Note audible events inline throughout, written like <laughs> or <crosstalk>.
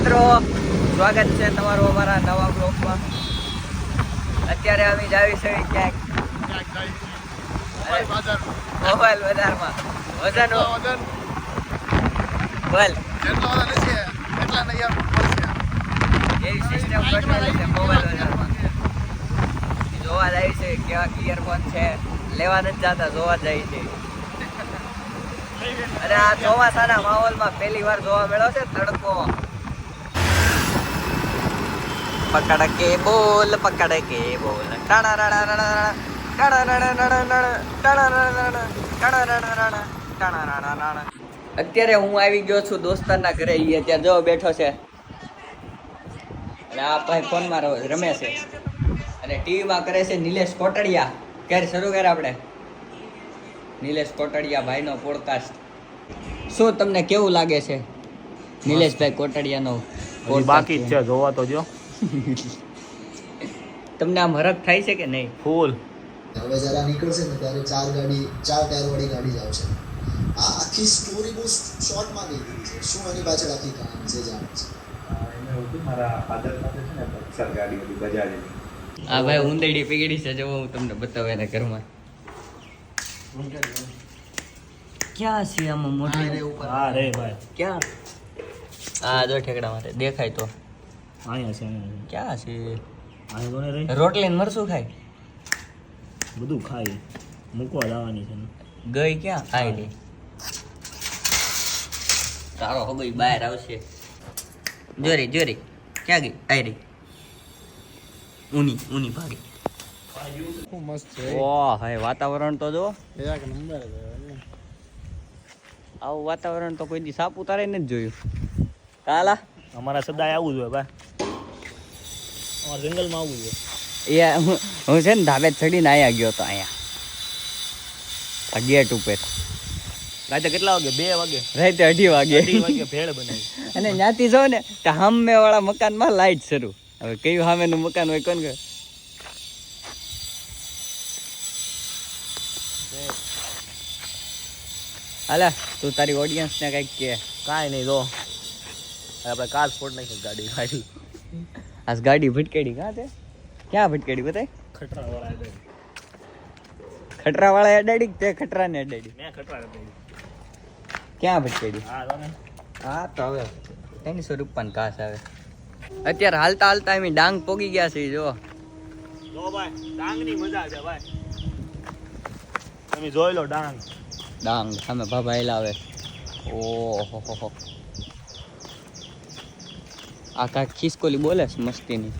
મિત્રો સ્વાગત છે તમારું અમારા નવા બ્લોકમાં અત્યારે અમે જાવી છે ક્યાંક? મોબાઈલ બજારમાં. વજન બોલ. એવી સિસ્ટમ ગોઠવેલી છે મોબાઈલ બજારમાં. જોવા જાય છે કેવા ઇયરફોન છે. લેવા નથી જતા જોવા જાય છે. અને આ ચોમાસાના માહોલમાં પહેલી વાર જોવા મળ્યો છે તડકો. પકડ કે બોલ પકડ કે બોલ ટાણા રાણા રાણા રાણા ટાણા રાણા રાણા રાણા ટાણા રાણા રાણા ટાણા રાણા રાણા ટાણા રાણા રાણા અત્યારે હું આવી ગયો છું દોસ્તારના ઘરે એ અત્યારે જો બેઠો છે. અને આ ભાઈ ફોનમાં રમે છે. અને ટીવીમાં કરે છે નિલેશ કોટડિયા ક્યારે શરૂ કરે આપણે. નિલેશ કોટડિયા ભાઈનો પોડકાસ્ટ શું તમને કેવું લાગે છે? નિલેશભાઈ કોટડિયાનો બાકી જ છે. જોવા તો જો તમને આમ હરખ થાય છે કે નહીં? ફૂલ. હવે જરા નીકળશે ને ત્યારે ચાર ગાડી ચાર ટાયર વાળી ગાડી જ આવશે. આ આખી સ્ટોરી બહુ શોર્ટમાં ગઈ ગઈ છે શું એની પાછળ આખી કહાની છે જાણે છે? એને હતું મારા ફાધર પાસે છે ને પલ્સર ગાડી હતી બજાજની. આ ભાઈ ઉંદરડી પીગડી છે જો હું તમને બતાવે એના ઘરમાં. ક્યાં છે આમાં મોટી હા રે ભાઈ. ક્યાં? આ જો ઠેકડા માટે. દેખાય તો. અહીંયા છે અહીંયા ક્યાં છે. અહીંયા કોને રહી? રોટલી ને મરસું ખાય? બધું ખાય. મૂકવા જવાની છે ગઈ ક્યાં? આયલી તારો હગઈ બહાર આવશે. જોરી જોરી ક્યાં ગઈ? આયરી ઊની ઊની ભાગી. હાય વાતાવરણ તો જો. આવું વાતાવરણ તો કોઈ દી સાપુતારે નથી જોયું. કાલા. અમારા સદાય આવવું જોઈએ ભાઈ અમારા જંગલમાં આવવું જોઈએ એ હું છે ને ધાબે ચડીને આવ્યા ગયો તો અહીંયા. ગેટ ઉપર. રાતે કેટલા વાગે? બે વાગે? રાતે અઢી વાગે. અઢી વાગે ભેળ બનાવી. અને જ્યાંથી જો ને તો સામે વાળા મકાનમાં લાઈટ શરૂ. હવે કયું સામેનું મકાન હોય કોણ કે હાલા તું તારી ઓડિયન્સ ને કંઈક કે કાંઈ નહીં જો. આપણે કાર સ્પોર્ટ નાખી ગાડી ગાડી આ ગાડી ભટકેડી કાં તે ક્યાં ભટકેડી બતાય ખટરા વાળા ગાડી ખટરા વાળા અડાડી તે ખટરા ને અડાડી મેં ખટરા કરી ક્યાં ભટકેડી હા તો હવે ત્રણસો રૂપિયાની કાસ આવે અત્યારે હાલતા હાલતા એમ ડાંગ પોગી ગયા છે જો જો ભાઈ ડાંગની મજા છે ભાઈ. તમે જોઈ લો ડાંગ. ડાંગ સામે ભાભા એલા આવે. ઓહો હો હો આ કાંઈક ખિસકોલી બોલે છે મસ્તીની.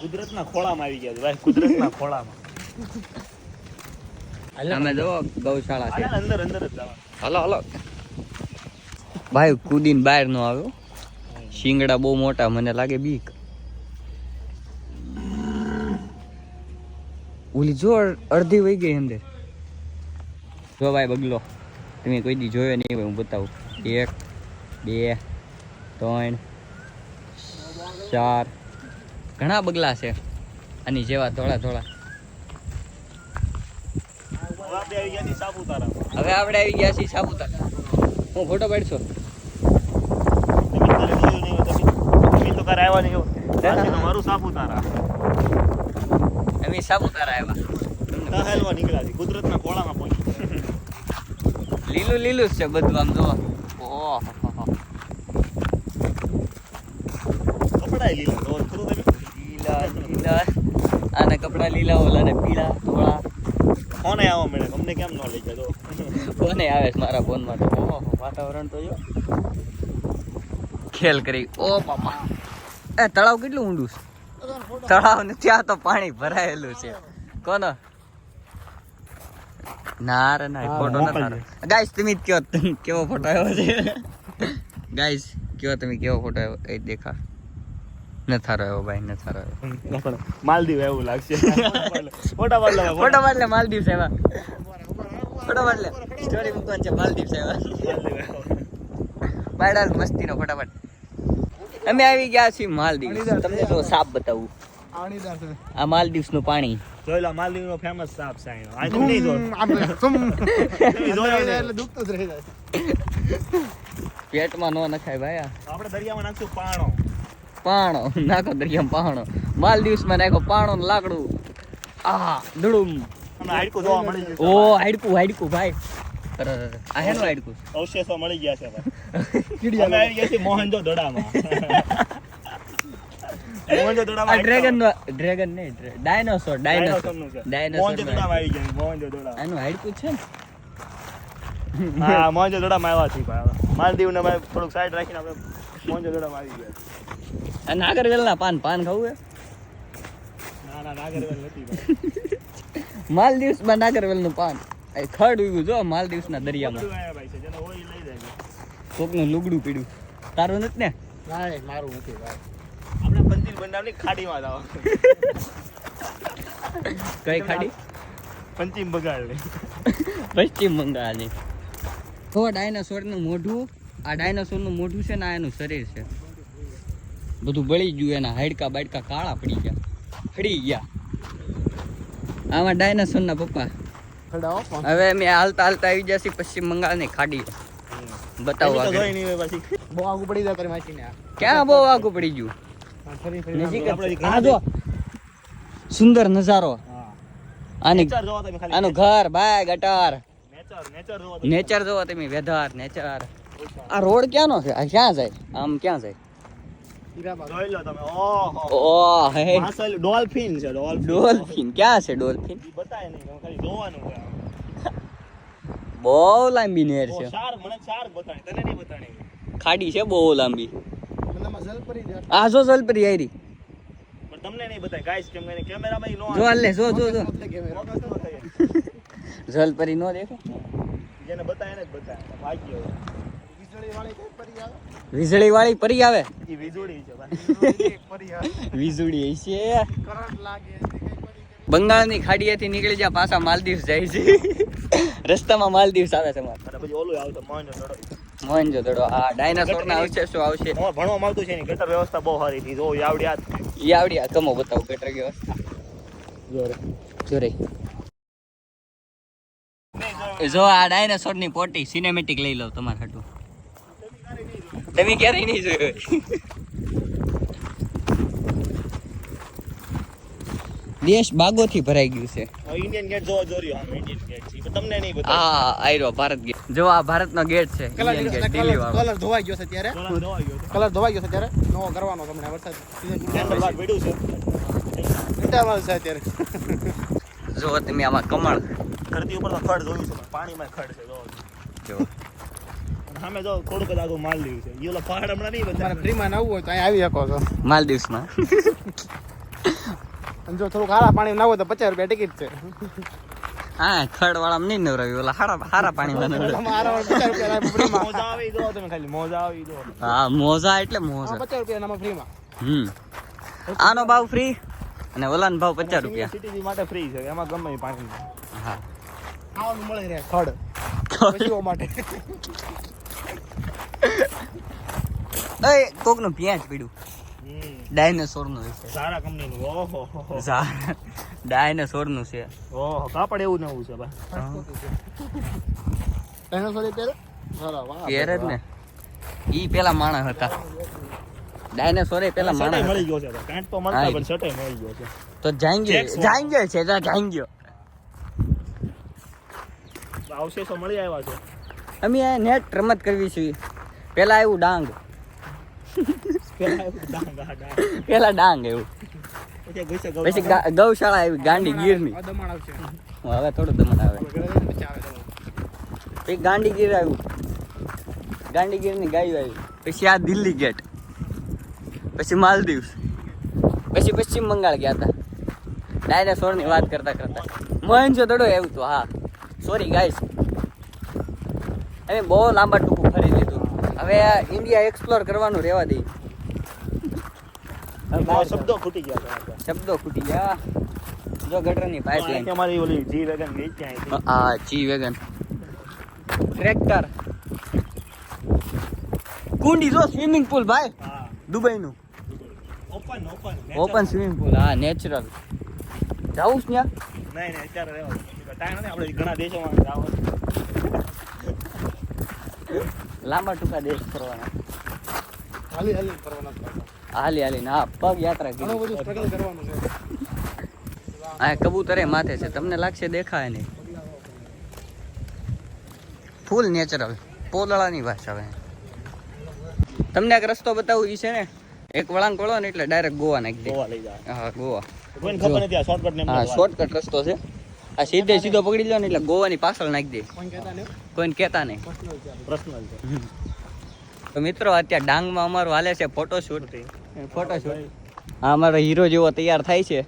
કુદરતના ખોળામાં આવી ગયા છે ભાઈ કુદરતના ખોળામાં. અમે જો ગૌશાળા છે. અંદર અંદર જ જવાનું. Hello hello. ભાઈ કૂદીને બહાર નો આવ્યો. શિંગડા બહુ મોટા મને લાગે બીક. ઓલી જો અડધી વહી ગઈ અંદર. જો ભાઈ બગલો. તમે કોઈ દી જોયો નહીં હું બતાવું. એક બે ત્રણ ચાર. ઘણા બગલા છે. આની જેવા થોડા થોડા હવે આપણે આવી ગયા છીએ સાપુતારામાં હવે આપણે આવી ગયા છીએ સાપુતારા. હું ફોટો પાડશો? અમે સાપુતારા આવ્યા. નીકળ્યા છે કુદરતના ખોળામાં લીલું લીલું છે બધું આમ જો ઓહો. કપડાય લીલા તો ખરું તમે. લીલા લીલા. આના કપડા લીલા ઓલા ને પીળા ધોળા. ફોને આવવા મળે અમને કેમ ન લઈ ગયા કોને આવે છે મારા ફોનમાં તો. ઓહો વાતાવરણ તો જો. ખેલ કરી. ઓ પાપા એ તળાવ કેટલું ઊંડું છે? તળાવ ને ત્યાં તો પાણી ભરાયેલું છે. કોનો ના રે ના ફોટો મોકલજે. તારો ગાઈસ તમે કયો કેવો ફોટો આવ્યો છે? ગાઈસ કયો તમે કેવો ફોટો આવ્યો? એ દેખા ન થારો આવ્યો ભાઈ નથારો થારો આવ્યો માલદીવ એવું લાગશે. <laughs> ફોટા પાડ લેવા ફોટો પાડ લે માલદીવ સેવા ફોટો પાડ લે. સ્ટોરી મૂકવાની છે માલદીવ સેવા મસ્તીનો ફટાફટ અમે આવી ગયા છીએ માલદીવ. તમને જો સાપ બતાવું. આ માલદીવ્સનું પાણી. જોઈ લો માલદીવ નો ફેમસ સાપ છે. આ નહીં જોયો. તમે જોયો. પેટમાં નો નખાય ભાઈ આ. આપણે દરિયામાં નાખશું પાણો. પાણો. નાખો દરિયામાં પાણો. માલ દિવસમાં નાખો પાણો ને લાકડું. આ ધડુમ. ઓ હાડકું હાડકું ભાઈ. આ હેનું હાડકું? અવશેષો મળી ગયા છે ભાઈ. <laughs> અમે આવી ગયા છીએ મોહનજો દડામાં <laughs> મોહનજો આ દડામાં ડ્રેગન ડ્રેગન નહીં ડાયનોસોર ડાયનોસોર છે. ડાયનોસોર આવી ગયા મોહનજો દડા આનું હાડકું છે ને? હા મોહનજો દડામાં આવ્યા છીએ ભાઈ. માલદીવને અમે થોડુંક સાઈડ રાખીને આપણે મોહનજો દડામાં આવી ગયા. આ નાગરવેલના પાન પાન ખાવું હે? માલદીવ્સમાં નાગરવેલ <laughs> નાગરવેલનું પાન. ખડ ઉગ્યું જો માલદીવ્સના દરિયામાં. કોક કોકનું લુગડું પીડ્યું. તારું નથી ને? મારું નથી આપણે પંચીલ બંડાવની ખાડીમાં જાવ <laughs> કઈ ખાડી? પંચીમ બગાડ પશ્ચિમ બંગાળની. તો ડાયનાસોરનું મોઢું આ ડાયનાસોરનું મોઢું છે ને આ એનું શરીર છે. બધું બળી ગયું એના હાડકા બાડકા કાળા પડી ગયા. ફડી ગયા. આમાં ડાયનાસોરના પપ્પા. હવે અમે હાલતા હાલતા આવી જશે પશ્ચિમ બંગાળની ખાડી. બતાવો બહુ આગું પડી જાય તારી માસીને. ક્યાં બહુ આગું પડી ગયું? નજીક. આ જો. સુંદર નજારો. હા. આની નેચર જોવો તમે ખાલી. આનું ઘર બાય ગટર નેચર નેચર જોવો તમે. વેધર નેચર આ રોડ ક્યાંનો છે? આ ક્યાં જાય? આમ ક્યાં જાય? જોઈ લો તમે. ઓહો. હે. ડોલ્ફિન છે ડોલ્ફિન. ડોલ્ફિન ક્યાં છે ડોલ્ફિન? બતાય નહીં ખાલી જોવાનું છે. બહુ લાંબી નહેર છે. શાર મને શાર બતાણી તને નહીં બતાણી ખાડી છે બહુ લાંબી. આ જો જલપરી આયરી. પણ તમને નહીં બતાય ગાઈસ કેમ કે કેમેરામાં ઈ નો જો લે જો જો જો. જલપરી નો દેખો. જેને બતાય એને જ બતાય. ભાગ્ય. વીજળી વાળી <laughs> પરી આવે. વીજળી છે બંગાળની ખાડીએથી નીકળી જાય પાછા માલદીવ જાય છે. રસ્તામાં માલદીવ આવે છે મોહનજો દડો. આ ડાયનાસોર ના અવશેષો આવશે. ભણવા ભણવામાં આવતું છે ને ગટર વ્યવસ્થા બહુ સારી હતી જો આવડ્યા આવડી આ ઈ આવડી આ કમો બતાવો ગટર વ્યવસ્થા. જોરે જો આ ડાયનાસોરની પોટી સિનેમેટિક લઈ લો તમારે હાટું. તમે ક્યારે નહીં જોયું દેશ બાગોથી ભરાઈ ગયું છે. ઇન્ડિયન ગેટ જોવા જોર્યો આમ ઇન્ડિયન ગેટ છે. પણ તમને નહીં બતાય. આ આયરો ભારત ગેટ જો આ ભારતનો ગેટ છે Indian gate, દિલ્હી વાળો. કલર ધોવાઈ ગયો છે ત્યારે. કલર જોવા ગયો છે. કલર ધોવાઈ ગયો છે ત્યારે. નવો કરવાનો તમને વરસાદ. કેન્ડલ લાગ પડ્યું છે. વિન્ટરમાં છે અત્યારે. જો તમે આમાં કમળ. ધરતી ઉપર તો ખડ જોયું છે પણ પાણીમાં ખડ છે જો જો સામે જો થોડુંક જ આગળ માલ લીધું છે. ઈ ઓલા પહાડ હમણાં નહીં બધા ફ્રીમાં નવું હોય તો અહીં આવી શકો છો. માલદીવ્સમાં. અને જો થોડુંક હારા પાણી ના હોય તો પચાસ રૂપિયા ટિકિટ છે. હા ખડ વાળા નહીં નવરાવી ઓલા હારા હારા પાણી મોજા આવી દો તમે ખાલી મોજા આવી દો. હા મોજા એટલે મોજા. પચાસ રૂપિયા આમાં ફ્રીમાં. હમ. આનો ભાવ ફ્રી? અને ઓલાનો ભાવ પચાસ રૂપિયા. સિટી માટે ફ્રી છે એમાં ગમે પાણી. હા. ખાવાનું મળે રે ખડ. ખડ. માટે. એ કોકનું ભેંસ પીડ્યું. હમ. ડાયનાસોરનું છે સારા કંપનીનું. ઓહો. સારા. હો. ડાયનાસોરનું છે. ઓહો કાપડ એવું નવું છે ભાઈ ડાયનોસોર પહેરે? સારા વાહ પહેરે જ ને. ઈ પેલા માણસ હતા. ડાયનાસોર એ પેલા માણસ મળી ગયો છે કાંટ તો મળતા પણ સટાઈ મળી ગયો છે. તો જાંગ્યો Jackson. જાંગ્યો છે જા જાંગ્યો. અવશેષો મળી આવ્યા છે. અમે આ નેટ રમત કરવી છે. પેલા આવ્યું એવું ડાંગ, પેલા ડાંગ આવ્યું પછી ગૌશાળા આવી ગાંડી ગીરની. હવે થોડું દમણ આવે. પછી ગાંડી ગીર આવ્યું. ગાંડી ગીરની ગાયું આવી. પછી આ દિલ્હી ગેટ. પછી માલદીવ પછી પશ્ચિમ બંગાળ ગયા હતા. ડાયનાસોરની વાત કરતા કરતા. મોહનજો દડો એવું તો હા. સોરી ગાઈસ અમે બહુ લાંબા ટૂંકું હવે ઇન્ડિયા એક્સપ્લોર કરવાનું રહેવા દઈ શબ્દો ખૂટી ગયા શબ્દો ખૂટી ગયા. જો ગટરની પાઇપલાઇન અમારી ઓલી જી વેગન ગઈ ત્યાં. હા જી વેગન ટ્રેક્ટર કુંડી જો સ્વિમિંગ પુલ ભાઈ. હા. દુબઈનું. Open open open swimming pool હા નેચરલ જાવું ત્યાં? નહીં નહીં અત્યારે રહેવા ટાઈમ નથી આપણે ઘણા દેશોમાં જાવ લાંબા ટૂંકા દેશ ફરવાના. હાલી હાલી ફરવાના હાલી હાલી ના પગ યાત્રા ઘણો બધું સ્ટ્રગલ કરવાનું છે. આ કબૂતરે માથે છે તમને લાગશે દેખાય નહીં. ફૂલ નેચરલ પોદળાની ભાષા હવે. તમને એક રસ્તો બતાવું ઈ છે ને એક વળાંક વળો ને એટલે ડાયરેક્ટ ગોવા નાખી દે. ગોવા લઈ જાય હા ગોવા. કોઈને ખબર નથી આ શોર્ટકટ ને હા શોર્ટકટ રસ્તો છે. આ સીધે સીધો પકડી લો ને એટલે ગોવાની પાછળ નાખી દે. કોઈને કહેતા નહીં. પર્સનલ તો મિત્રો અત્યારે ડાંગમાં અમારું હાલે છે ફોટોશૂટ ફોટોશૂટ હા અમારો હીરો જેવો તૈયાર થાય છે.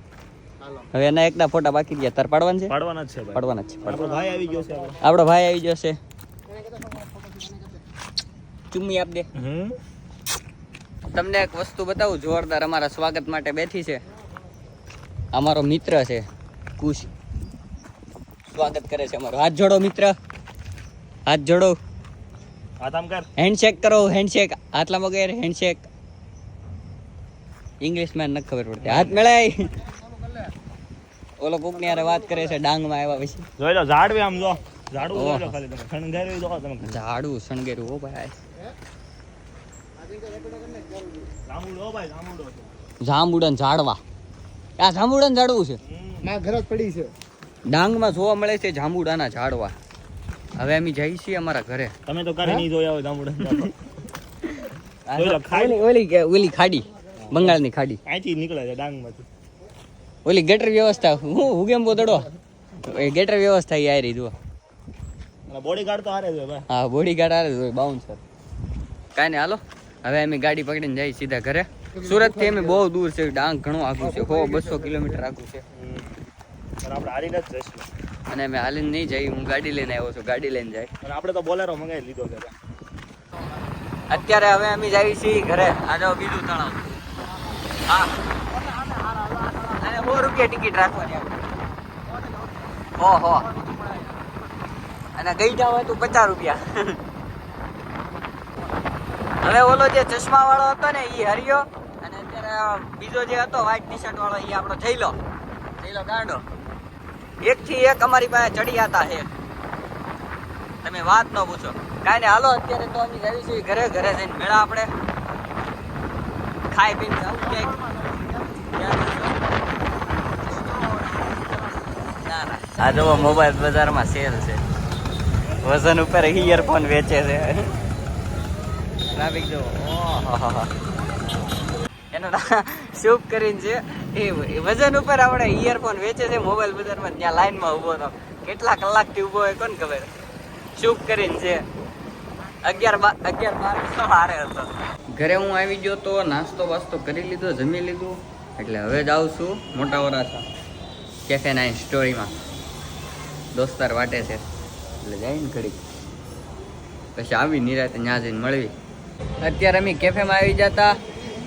હવે એના એકના ફોટા બાકી રહ્યા તાર પાડવાના છે? પાડવાના જ છે ભાઈ. પાડવાના જ છે. આપણો ભાઈ આવી ગયો છે. આપણો ભાઈ આવી જશે ચુમ્મી આપ દે. તમને એક વસ્તુ બતાવું જોરદાર અમારા સ્વાગત માટે બેઠી છે. અમારો મિત્ર છે કુશ. સ્વાગત કરે છે અમારું. હાથ જોડો મિત્ર. હાથ જોડો. હાથ આમ કર. હેન્ડશેક કરો હેન્ડશેક આટલા વગેરે હેન્ડશેક ઇંગ્લિશમાં નથી ખબર પડતી. હાથ મેળાય. ઓલો કોકની હારે વાત કરે છે ડાંગમાં આવ્યા પછી. જોઈ લો ઝાડવે આમ જો. ઝાડવું જોઈ લો ખાલી તમે. શણગાર્યું જો તમે ઝાડું શણગેરું ઓ ભાઈ. જાંબુડો ભાઈ જાંબુડો. છે. જાંબુડન ઝાડવા. આ જાંબુડન ઝાડવું છે. ના ઘર પડી છે. ડાંગમાં જોવા મળે છે જાંબુડાના ઝાડવા. હવે અમે જઈ છીએ અમારા ઘરે. તમે તો ક્યારે નહીં જોયા હોય જાંબુડા. ઓલી ઓલી ખાડી બંગાળની ખાડી. અહીંથી નીકળે છે ડાંગમાંથી. ઓલી ગટર વ્યવસ્થા હું હું કેમ બોતડો એ ગટર વ્યવસ્થા ઈ રહી જુઓ. અને બોડી ગાર્ડ તો હારે ભાઈ. હા બોડી ગાર્ડ આરે હોય બાઉન્સર કાંઈ નહીં હાલો. હવે અમે ગાડી પકડીને જઈએ સીધા ઘરે. સુરતથી અમે બહુ દૂર છે ડાંગ ઘણું આગું છે સો બસો કિલોમીટર આગું છે. પણ આપણે હારીને જ જઈશું. અને અમે હાલીને નહીં જઈ હું ગાડી લઈને આવ્યો છું ગાડી લઈને જાય. અને આપણે તો બોલેરો મંગાવી લીધો છે. અત્યારે હવે અમે જઈએ છીએ ઘરે. આ જાઓ બીજું તળાવ. હા. અને સો રૂપિયા ટિકિટ રાખવાની આપણે હો હો. અને ગઈ જાવ તો પચાસ રૂપિયા. હવે ઓલો જે ચશ્મા વાળો હતો ને એ હરિયો. અને અત્યારે બીજો જે હતો વ્હાઈટ ટી શર્ટ વાળો એ આપણો જઈલો જઈલો ગાંડો. એક થી એક અમારી પાસે ચડી હતા છે તમે વાત ન પૂછો. કાંઈ નહીં, હાલો, અત્યારે તો અમે જઈએ છીએ ઘરે ઘરે જઈને મેળા આપણે. ખાઈ પીને આવું ક્યાંક આ જો મોબાઈલ બજારમાં સેલ છે. વજન ઉપર ઇયરફોન વેચે છે. ટ્રાફિક જો એનું શુભ કરીને છે. એ વજન ઉપર આપણે ઇયરફોન વેચે છે મોબાઈલ બજારમાં ત્યાં લાઈનમાં ઊભો હતો કેટલા કલાકથી ઊભો હોય કોને ખબર? શુભ કરીને છે. અગિયાર બાર અગિયાર બાર હારે હતો. ઘરે હું આવી ગયો તો નાસ્તો વાસ્તો કરી લીધો, જમી લીધું. એટલે હવે જ છું, મોટા વરાછા કેફે નાઇન સ્ટોરીમાં દોસ્તાર વાટે છે. એટલે જઈને ઘડી પછી આવી નિરાતે ત્યાં જઈને મળવી. અત્યારે અમે કેફેમાં આવી જતા.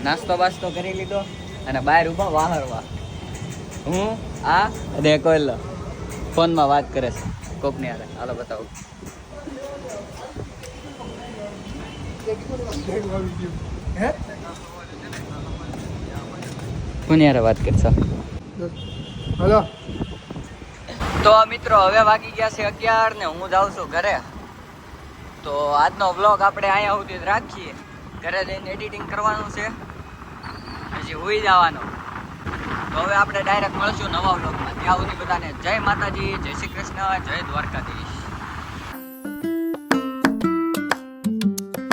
નાસ્તો બાસ્તો કરી લીધો અને બહાર ઊભા વાહરવા. હું આ અને કોયલો ફોનમાં વાત કરે છે. કોકની હારે. હાલો બતાવો. કોની હારે વાત કરશો? હલો. તો મિત્રો હવે વાગી ગયા છે અગિયાર ને હું જાઉં છું ઘરે. તો આજનો વ્લોગ આપણે અહીંયા સુધી રાખીએ. ઘરે જઈને એડિટિંગ કરવાનું છે. પછી જવાનું. તો હવે આપણે ડાયરેક્ટ મળશું નવા વ્લોગમાં ત્યાં સુધી બધાને જય માતાજી, જય શ્રી કૃષ્ણ, જય દ્વારકાધીશ.